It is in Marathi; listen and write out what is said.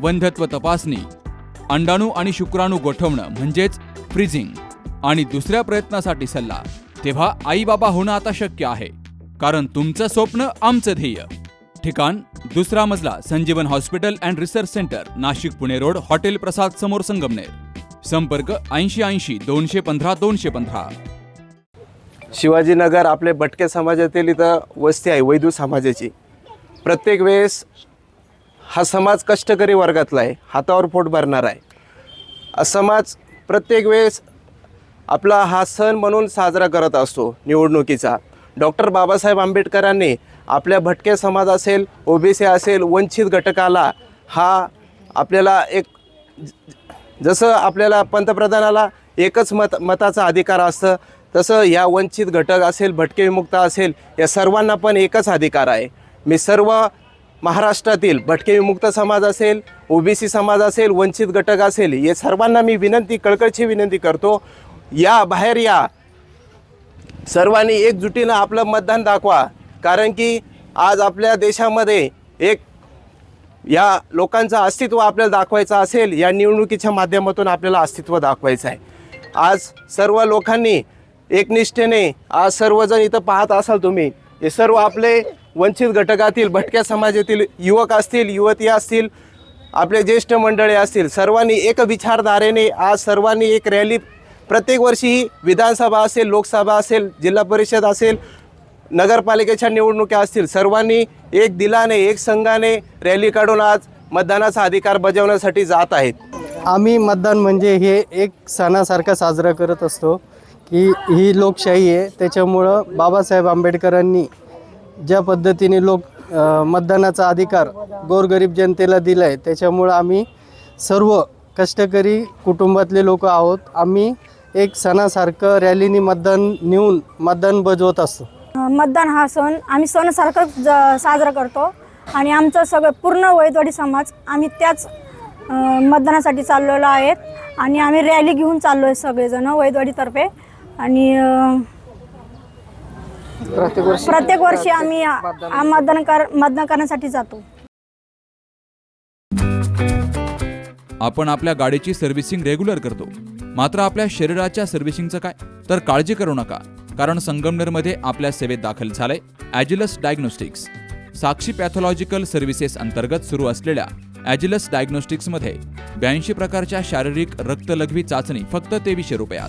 वंध्यत्व तपासणी अंडाणू आणि शुक्राणू गोठवणं म्हणजेच फ्रीजिंग आणि दुसऱ्या प्रयत्नासाठी सल्ला तेव्हा आई बाबा होणं आता शक्य आहे कारण तुमचं स्वप्न आमचं ध्येय. ठिकाण दुसरा मजला Sanjeevan hospital and research centre Nashik Pune road hotel Prasad समोर संगमनेर. संपर्क ऐंशी ऐंशी दोनशे पंधरा दोनशे पंधरा. शिवाजीनगर आपले भटके समाजातील इथं वस्ती आहे वैदू समाजाची. प्रत्येक वेळेस हा समाज कष्टकरी वर्गातला आहे. हातावर पोट भरणार आहे. समाज प्रत्येक वेळेस आपला हा सण म्हणून साजरा करत असतो निवडणुकीचा. डॉक्टर बाबासाहेब आंबेडकरांनी आपल्या भटके समाज असेल ओबीसी असेल वंचित घटकाला हा आपल्याला एक जसं आपल्याला पंतप्रधानाला एकच मत मताचा अधिकार असतं तसं या वंचित घटक असेल भटके विमुक्त असेल या सर्वांना पण एकच अधिकार आहे. मी सर्व महाराष्ट्रातील भटके विमुक्त समाज असेल ओबीसी समाज असेल वंचित घटक असेल हे सर्वांना मी विनंती कळकळची विनंती करतो. या बाहेर या. सर्वांनी एकजुटीनं आपलं मतदान दाखवा. कारण की आज आपल्या देशामध्ये एक या लोकांचं अस्तित्व आपल्याला दाखवायचं असेल या निवडणुकीच्या माध्यमातून आपल्याला अस्तित्व दाखवायचं आहे. आज सर्व लोकांनी एकनिष्ठेने आज सर्वजण इथं पाहत असाल तुम्ही हे सर्व आपले वंचित घटकातील भटक्या समाजातील युवक असतील युवती असतील आपले ज्येष्ठ मंडळे असतील सर्वांनी एक विचारधारेने आज सर्वांनी एक रॅली प्रत्येक वर्षी विधानसभा असेल लोकसभा असेल जिल्हा परिषद असेल नगरपालिकेच्या निवडणुका असतील सर्वांनी एक दिलाने एक संघाने रॅली काढून आज मतदानाचा अधिकार बजावण्यासाठी जात आहेत. आम्ही मतदान म्हणजे हे एक सणासारखा साजरा करत असतो की ही लोकशाही आहे त्याच्यामुळं बाबासाहेब आंबेडकरांनी ज्या पद्धतीने लोक मतदानाचा अधिकार गोरगरीब जनतेला दिला आहे त्याच्यामुळं आम्ही सर्व कष्टकरी कुटुंबातले लोक आहोत. आम्ही एक सणासारखं रॅलीनी मतदान नेऊन मतदान बजवत असतो. मतदान हा सण आम्ही सणासारखं ज साजरा करतो आणि आमचं सगळं पूर्ण वैदवाडी समाज आम्ही त्याच मतदानासाठी चाललेलो आहेत आणि आम्ही रॅली घेऊन चाललो आहे सगळेजण वैदवाडीतर्फे आणि प्रत्येक वर्षी प्रत्येक वर्षी आम्ही आ- मतदान कर मतदान करण्यासाठी जातो. आपण आपल्या गाडीची सर्व्हिसिंग रेग्युलर करतो. मात्र आपल्या शरीराच्या सर्व्हिसिंगचं काय? तर काळजी करू नका. कारण संगमनेरमध्ये आपल्या सेवेत दाखल झालंय Agilus diagnostics. Sakshi pathological services अंतर्गत सुरू असलेल्या ॲजिलस डायग्नोस्टिक्समध्ये ब्याऐंशी प्रकारच्या शारीरिक रक्तलघवी चाचणी फक्त तेवीसशे रुपयात.